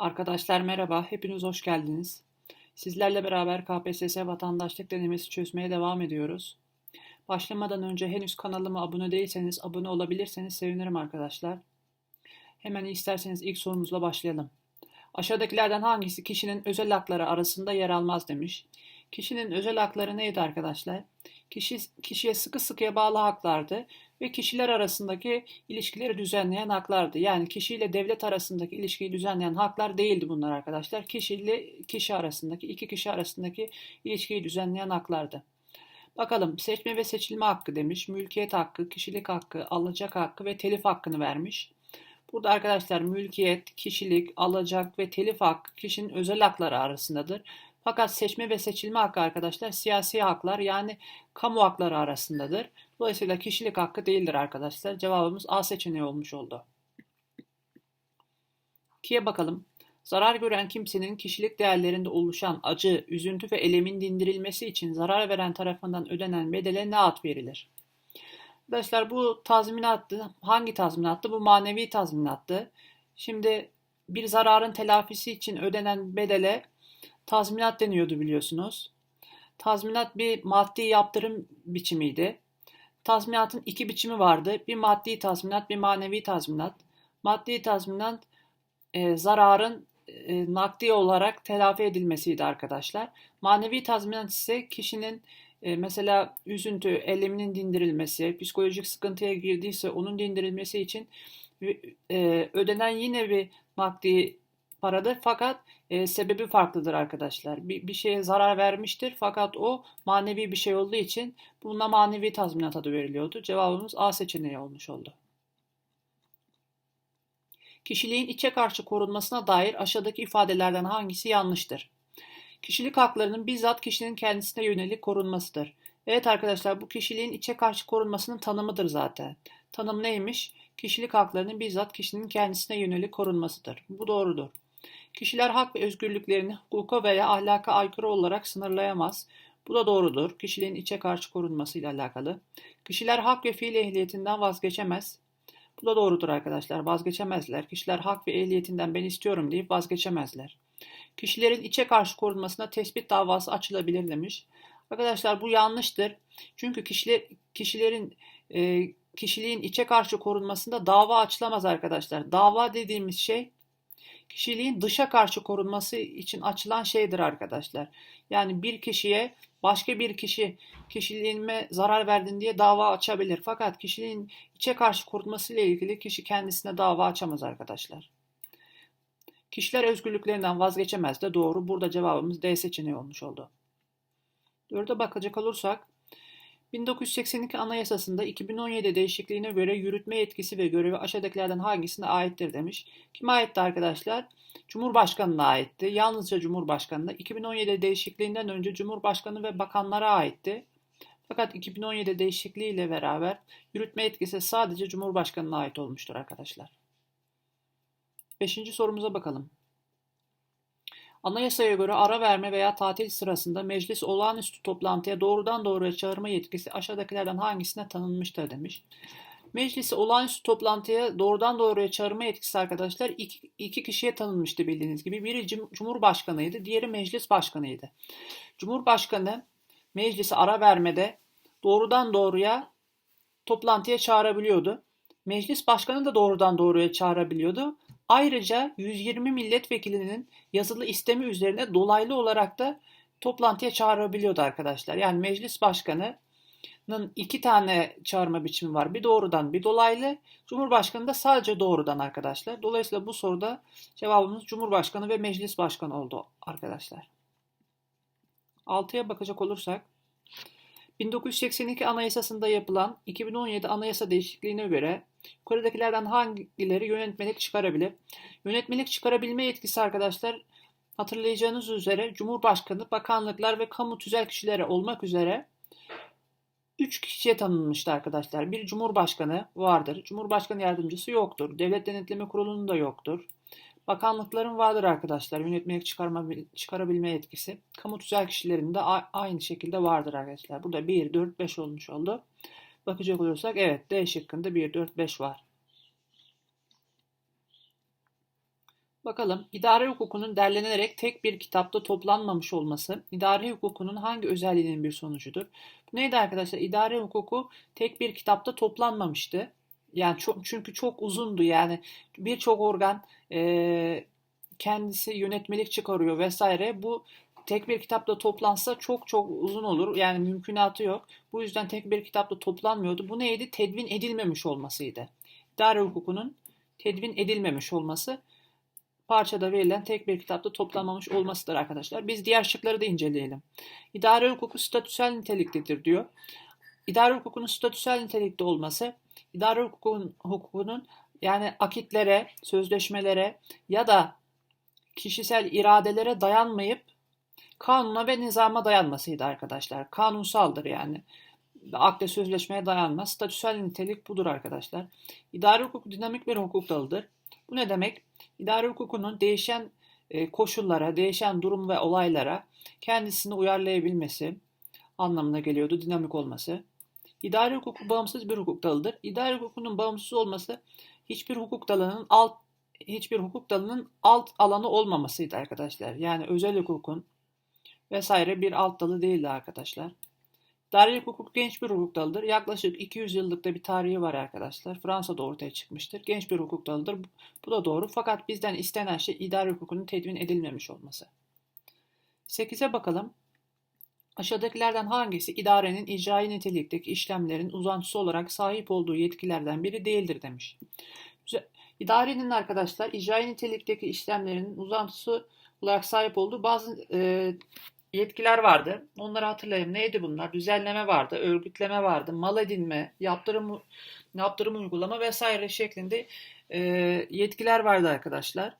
Arkadaşlar merhaba, hepiniz hoş geldiniz. Sizlerle beraber KPSS vatandaşlık denemesi çözmeye devam ediyoruz. Başlamadan önce henüz kanalıma abone değilseniz abone olabilirseniz sevinirim arkadaşlar. Hemen isterseniz ilk sorumuzla başlayalım. Aşağıdakilerden hangisi kişinin özel hakları arasında yer almaz demiş. Kişinin özel hakları neydi arkadaşlar? Kişi, kişiye sıkı sıkıya bağlı haklardı ve kişiler arasındaki ilişkileri düzenleyen haklardı. Yani kişiyle devlet arasındaki ilişkiyi düzenleyen haklar değildi bunlar arkadaşlar. Kişiyle kişi arasındaki, iki kişi arasındaki ilişkiyi düzenleyen haklardı. Bakalım seçme ve seçilme hakkı demiş, mülkiyet hakkı, kişilik hakkı, alacak hakkı ve telif hakkını vermiş. Burada arkadaşlar mülkiyet, kişilik, alacak ve telif hakkı kişinin özel hakları arasındadır. Fakat seçme ve seçilme hakkı arkadaşlar siyasi haklar yani kamu hakları arasındadır. Dolayısıyla kişilik hakkı değildir arkadaşlar. Cevabımız A seçeneği olmuş oldu. 2'ye bakalım. Zarar gören kimsenin kişilik değerlerinde oluşan acı, üzüntü ve elemin dindirilmesi için zarar veren tarafından ödenen bedele ne ad verilir? Arkadaşlar bu tazminattı. Hangi tazminattı? Bu manevi tazminattı. Şimdi bir zararın telafisi için ödenen bedele tazminat deniyordu biliyorsunuz. Tazminat bir maddi yaptırım biçimiydi. Tazminatın iki biçimi vardı. Bir maddi tazminat, bir manevi tazminat. Maddi tazminat e, zararın e, nakdi olarak telafi edilmesiydi arkadaşlar. Manevi tazminat ise kişinin e, mesela üzüntü, eleminin dindirilmesi, psikolojik sıkıntıya girdiyse onun dindirilmesi için e, ödenen yine bir nakdi paradır fakat e, sebebi farklıdır arkadaşlar. Bir, bir şeye zarar vermiştir fakat o manevi bir şey olduğu için buna manevi tazminat adı veriliyordu. Cevabımız A seçeneği olmuş oldu. Kişiliğin içe karşı korunmasına dair aşağıdaki ifadelerden hangisi yanlıştır? Kişilik haklarının bizzat kişinin kendisine yönelik korunmasıdır. Evet arkadaşlar bu kişiliğin içe karşı korunmasının tanımıdır zaten. Tanım neymiş? Kişilik haklarının bizzat kişinin kendisine yönelik korunmasıdır. Bu doğrudur. Kişiler hak ve özgürlüklerini hukuka veya ahlaka aykırı olarak sınırlayamaz. Bu da doğrudur. Kişiliğin içe karşı korunmasıyla alakalı. Kişiler hak ve fiil ehliyetinden vazgeçemez. Bu da doğrudur arkadaşlar. Vazgeçemezler. Kişiler hak ve ehliyetinden ben istiyorum deyip vazgeçemezler. Kişilerin içe karşı korunmasına tespit davası açılabilir demiş. Arkadaşlar bu yanlıştır. Çünkü kişiler, kişilerin e, kişiliğin içe karşı korunmasında dava açılamaz arkadaşlar. Dava dediğimiz şey kişiliğin dışa karşı korunması için açılan şeydir arkadaşlar. Yani bir kişiye başka bir kişi kişiliğime zarar verdin diye dava açabilir. Fakat kişiliğin içe karşı korunması ile ilgili kişi kendisine dava açamaz arkadaşlar. Kişiler özgürlüklerinden vazgeçemez de doğru. Burada cevabımız D seçeneği olmuş oldu. Dörde bakacak olursak 1982 Anayasası'nda 2017 değişikliğine göre yürütme yetkisi ve görevi aşağıdakilerden hangisine aittir demiş. Kime aitti arkadaşlar? Cumhurbaşkanına aitti. Yalnızca Cumhurbaşkanına. 2017 değişikliğinden önce Cumhurbaşkanı ve bakanlara aitti. Fakat 2017 değişikliğiyle beraber yürütme yetkisi sadece Cumhurbaşkanına ait olmuştur arkadaşlar. Beşinci sorumuza bakalım. Anayasaya göre ara verme veya tatil sırasında meclis olağanüstü toplantıya doğrudan doğruya çağırma yetkisi aşağıdakilerden hangisine tanınmıştır demiş. Meclisi olağanüstü toplantıya doğrudan doğruya çağırma yetkisi arkadaşlar iki, iki kişiye tanınmıştı bildiğiniz gibi. Biri Cumhurbaşkanıydı, diğeri meclis başkanıydı. Cumhurbaşkanı meclisi ara vermede doğrudan doğruya toplantıya çağırabiliyordu. Meclis başkanı da doğrudan doğruya çağırabiliyordu. Ayrıca 120 milletvekilinin yazılı istemi üzerine dolaylı olarak da toplantıya çağırabiliyordu arkadaşlar. Yani meclis başkanının iki tane çağırma biçimi var. Bir doğrudan bir dolaylı. Cumhurbaşkanı da sadece doğrudan arkadaşlar. Dolayısıyla bu soruda cevabımız Cumhurbaşkanı ve meclis başkanı oldu arkadaşlar. 6'ya bakacak olursak 1982 Anayasası'nda yapılan 2017 Anayasa değişikliğine göre yukarıdakilerden hangileri yönetmelik çıkarabilir? Yönetmelik çıkarabilme yetkisi arkadaşlar hatırlayacağınız üzere Cumhurbaşkanı, bakanlıklar ve kamu tüzel kişilere olmak üzere 3 kişiye tanınmıştı arkadaşlar. Bir Cumhurbaşkanı vardır. Cumhurbaşkanı yardımcısı yoktur. Devlet Denetleme Kurulu'nun da yoktur. Bakanlıkların vardır arkadaşlar. Yönetmelik çıkarma, çıkarabilme yetkisi. Kamu tüzel kişilerin de aynı şekilde vardır arkadaşlar. Burada 1, 4, 5 olmuş oldu. Bakacak olursak evet D şıkkında 1, 4, 5 var. Bakalım idare hukukunun derlenerek tek bir kitapta toplanmamış olması idare hukukunun hangi özelliğinin bir sonucudur? Bu neydi arkadaşlar? İdare hukuku tek bir kitapta toplanmamıştı. Yani çok, çünkü çok uzundu yani birçok organ e, kendisi yönetmelik çıkarıyor vesaire. Bu tek bir kitapta toplansa çok çok uzun olur. Yani mümkünatı yok. Bu yüzden tek bir kitapta toplanmıyordu. Bu neydi? Tedvin edilmemiş olmasıydı. İdare hukukunun tedvin edilmemiş olması parçada verilen tek bir kitapta toplanmamış olmasıdır arkadaşlar. Biz diğer şıkları da inceleyelim. İdare hukuku statüsel niteliktedir diyor. İdare hukukunun statüsel nitelikte olması, idare hukukunun, hukukunun yani akitlere, sözleşmelere ya da kişisel iradelere dayanmayıp kanuna ve nizama dayanmasıydı arkadaşlar. Kanunsaldır yani. Akde sözleşmeye dayanmaz. Statüsel nitelik budur arkadaşlar. İdari hukuk dinamik bir hukuk dalıdır. Bu ne demek? İdari hukukunun değişen e, koşullara, değişen durum ve olaylara kendisini uyarlayabilmesi anlamına geliyordu dinamik olması. İdari hukuk bağımsız bir hukuk dalıdır. İdari hukukunun bağımsız olması hiçbir hukuk dalının alt hiçbir hukuk dalının alt alanı olmamasıydı arkadaşlar. Yani özel hukukun vesaire bir alt dalı değildi arkadaşlar. Dairelik hukuk genç bir hukuk dalıdır. Yaklaşık 200 yıllık da bir tarihi var arkadaşlar. Fransa'da ortaya çıkmıştır. Genç bir hukuk dalıdır. Bu da doğru. Fakat bizden istenen şey idari hukukunun tedvin edilmemiş olması. 8'e bakalım. Aşağıdakilerden hangisi idarenin icraî nitelikteki işlemlerin uzantısı olarak sahip olduğu yetkilerden biri değildir demiş. İdarenin arkadaşlar icraî nitelikteki işlemlerin uzantısı olarak sahip olduğu bazı e, yetkiler vardı. Onları hatırlayayım. Neydi bunlar? Düzenleme vardı, örgütleme vardı, mal edinme, yaptırım yaptırım uygulama vesaire şeklinde e, yetkiler vardı arkadaşlar.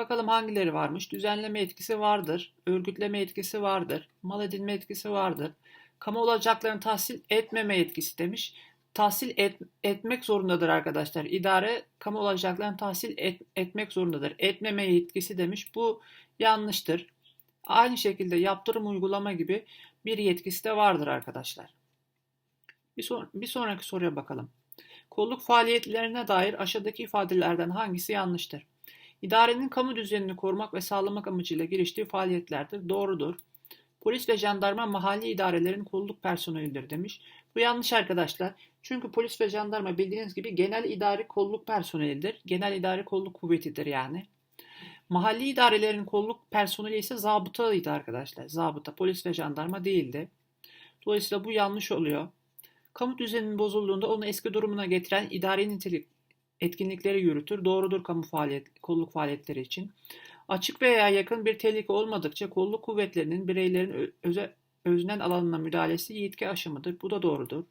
Bakalım hangileri varmış? Düzenleme etkisi vardır, örgütleme etkisi vardır, mal edinme etkisi vardır. Kamu olacaklarını tahsil etmeme etkisi demiş. Tahsil et, etmek zorundadır arkadaşlar. İdare kamu olacaklarını tahsil et, etmek zorundadır. Etmeme yetkisi demiş. Bu yanlıştır. Aynı şekilde yaptırım uygulama gibi bir yetkisi de vardır arkadaşlar. Bir, son, bir sonraki soruya bakalım. Kolluk faaliyetlerine dair aşağıdaki ifadelerden hangisi yanlıştır? İdarenin kamu düzenini korumak ve sağlamak amacıyla giriştiği faaliyetlerdir. Doğrudur. Polis ve jandarma mahalli idarelerin kolluk personelidir demiş. Bu yanlış arkadaşlar. Çünkü polis ve jandarma bildiğiniz gibi genel idari kolluk personelidir. Genel idari kolluk kuvvetidir yani. Mahalli idarelerin kolluk personeli ise zabıtaydı arkadaşlar. Zabıta, polis ve jandarma değildi. Dolayısıyla bu yanlış oluyor. Kamu düzeninin bozulduğunda onu eski durumuna getiren idari nitelik etkinlikleri yürütür. Doğrudur kamu faaliyet, kolluk faaliyetleri için. Açık veya yakın bir tehlike olmadıkça kolluk kuvvetlerinin bireylerin öze, öznel alanına müdahalesi yetki aşımıdır. Bu da doğrudur.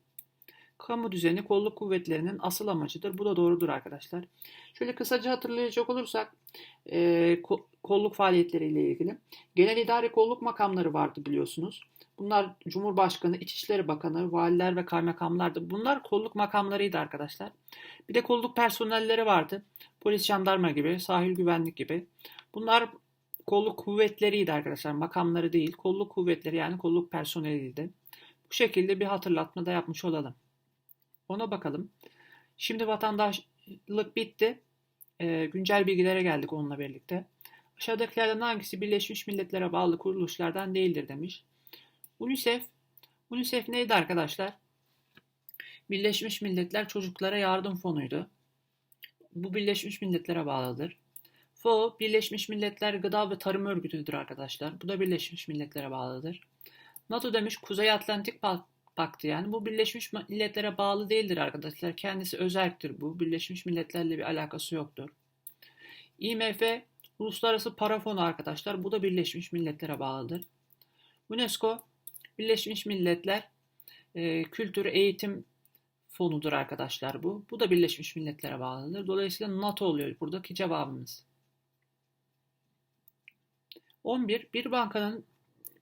Kamu düzeni kolluk kuvvetlerinin asıl amacıdır. Bu da doğrudur arkadaşlar. Şöyle kısaca hatırlayacak olursak e, kolluk faaliyetleriyle ilgili. Genel idare kolluk makamları vardı biliyorsunuz. Bunlar Cumhurbaşkanı, İçişleri Bakanı, valiler ve kaymakamlardı. Bunlar kolluk makamlarıydı arkadaşlar. Bir de kolluk personelleri vardı. Polis, jandarma gibi, sahil güvenlik gibi. Bunlar kolluk kuvvetleriydi arkadaşlar. Makamları değil, kolluk kuvvetleri yani kolluk personeliydi. Bu şekilde bir hatırlatma da yapmış olalım. Ona bakalım. Şimdi vatandaşlık bitti. E, güncel bilgilere geldik onunla birlikte. Aşağıdakilerden hangisi Birleşmiş Milletler'e bağlı kuruluşlardan değildir demiş. UNICEF. UNICEF neydi arkadaşlar? Birleşmiş Milletler Çocuklara Yardım Fonu'ydu. Bu Birleşmiş Milletler'e bağlıdır. FAO, Birleşmiş Milletler Gıda ve Tarım Örgütü'dür arkadaşlar. Bu da Birleşmiş Milletler'e bağlıdır. NATO demiş Kuzey Atlantik Paktı yani. Bu Birleşmiş Milletler'e bağlı değildir arkadaşlar. Kendisi özelliktir bu. Birleşmiş Milletler'le bir alakası yoktur. IMF Uluslararası Para Fonu arkadaşlar. Bu da Birleşmiş Milletler'e bağlıdır. UNESCO Birleşmiş Milletler e, Kültür Eğitim Fonu'dur arkadaşlar bu. Bu da Birleşmiş Milletler'e bağlıdır. Dolayısıyla NATO oluyor buradaki cevabımız. 11. Bir bankanın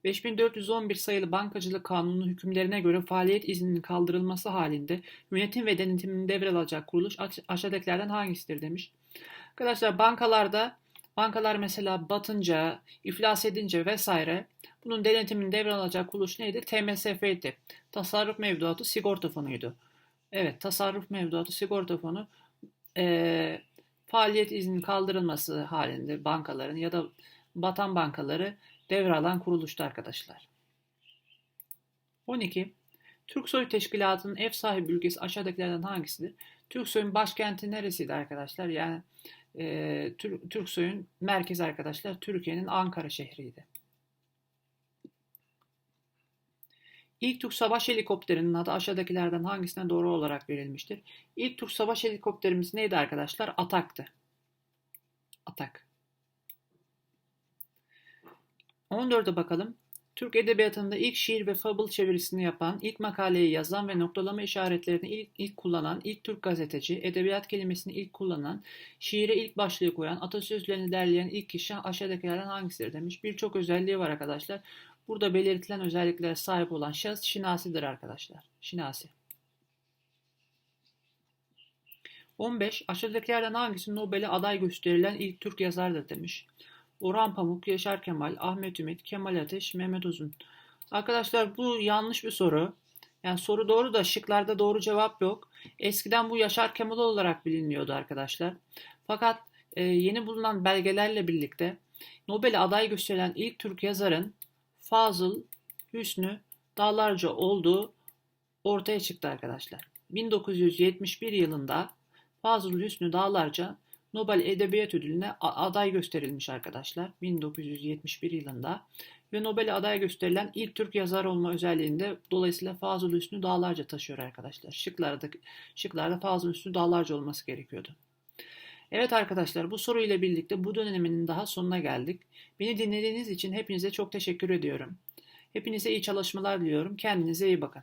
5411 sayılı Bankacılık Kanunu hükümlerine göre faaliyet izninin kaldırılması halinde yönetim ve denetimini devralacak kuruluş aşağıdakilerden hangisidir demiş. Arkadaşlar bankalarda bankalar mesela batınca, iflas edince vesaire bunun denetimini devralacak kuruluş neydi? TMSF'ydi. Tasarruf Mevduatı Sigorta Fonu'ydu. Evet tasarruf mevduatı sigorta fonu ee, faaliyet izninin kaldırılması halinde bankaların ya da batan bankaları devralan kuruluştu arkadaşlar. 12. Türksoy Teşkilatı'nın ev sahibi ülkesi aşağıdakilerden hangisidir? Türksoy'un başkenti neresiydi arkadaşlar? Yani e, Tür- Türksoy'un merkezi arkadaşlar Türkiye'nin Ankara şehriydi. İlk Türk savaş helikopterinin adı aşağıdakilerden hangisine doğru olarak verilmiştir? İlk Türk savaş helikopterimiz neydi arkadaşlar? Atak'tı. Atak. 14'e bakalım. Türk Edebiyatı'nda ilk şiir ve fable çevirisini yapan, ilk makaleyi yazan ve noktalama işaretlerini ilk, ilk kullanan, ilk Türk gazeteci, edebiyat kelimesini ilk kullanan, şiire ilk başlığı koyan, atasözlerini derleyen ilk kişi aşağıdakilerden hangisidir demiş. Birçok özelliği var arkadaşlar. Burada belirtilen özelliklere sahip olan şahıs şinasidir arkadaşlar. Şinasi. 15. Aşağıdakilerden hangisi Nobel'e aday gösterilen ilk Türk yazardır demiş. Orhan Pamuk, Yaşar Kemal, Ahmet Ümit, Kemal Ateş, Mehmet Uzun. Arkadaşlar bu yanlış bir soru. Yani soru doğru da şıklarda doğru cevap yok. Eskiden bu Yaşar Kemal olarak biliniyordu arkadaşlar. Fakat e, yeni bulunan belgelerle birlikte Nobel'e aday gösterilen ilk Türk yazarın Fazıl Hüsnü Dağlarca olduğu ortaya çıktı arkadaşlar. 1971 yılında Fazıl Hüsnü Dağlarca Nobel Edebiyat Ödülü'ne aday gösterilmiş arkadaşlar 1971 yılında ve Nobel'e aday gösterilen ilk Türk yazar olma özelliğinde dolayısıyla Fazıl Hüsnü Dağlarca taşıyor arkadaşlar. Şıklarda, şıklarda Fazıl Hüsnü Dağlarca olması gerekiyordu. Evet arkadaşlar bu soruyla birlikte bu döneminin daha sonuna geldik. Beni dinlediğiniz için hepinize çok teşekkür ediyorum. Hepinize iyi çalışmalar diliyorum. Kendinize iyi bakın.